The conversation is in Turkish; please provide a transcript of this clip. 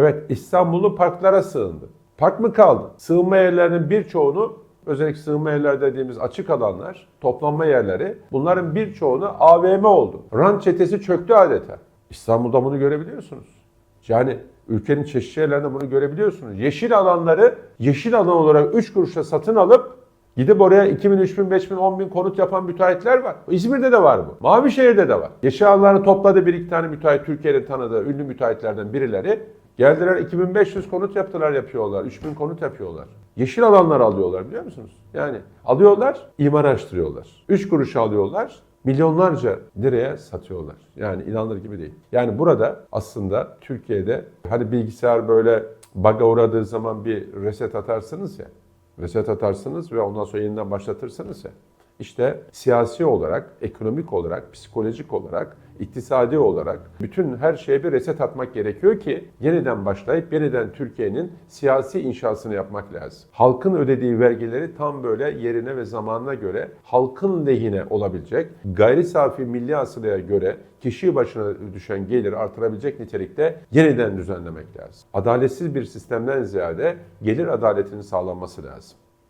Evet İstanbullu parklara sığındı. Park mı kaldı? Sığınma yerlerinin birçoğunu özellikle sığınma yerler dediğimiz açık alanlar, toplanma yerleri bunların birçoğunu AVM oldu. Rant çetesi çöktü adeta. İstanbul'da bunu görebiliyorsunuz. Yani ülkenin çeşitli yerlerinde bunu görebiliyorsunuz. Yeşil alanları yeşil alan olarak 3 kuruşa satın alıp Gidip oraya 2000, 3000, 5000, 10000 konut yapan müteahhitler var. İzmir'de de var bu. Mavişehir'de de var. Yeşil alanları topladı bir iki tane müteahhit, Türkiye'nin tanıdığı ünlü müteahhitlerden birileri. Geldiler 2500 konut yaptılar yapıyorlar. 3000 konut yapıyorlar. Yeşil alanlar alıyorlar biliyor musunuz? Yani alıyorlar, imar açtırıyorlar. 3 kuruş alıyorlar, milyonlarca liraya satıyorlar. Yani inanılır gibi değil. Yani burada aslında Türkiye'de hani bilgisayar böyle bug'a uğradığı zaman bir reset atarsınız ya. Reset atarsınız ve ondan sonra yeniden başlatırsınız ya. İşte siyasi olarak, ekonomik olarak, psikolojik olarak, iktisadi olarak bütün her şeye bir reset atmak gerekiyor ki yeniden başlayıp yeniden Türkiye'nin siyasi inşasını yapmak lazım. Halkın ödediği vergileri tam böyle yerine ve zamanına göre halkın lehine olabilecek, gayri safi milli hasılaya göre kişi başına düşen gelir artırabilecek nitelikte yeniden düzenlemek lazım. Adaletsiz bir sistemden ziyade gelir adaletinin sağlanması lazım.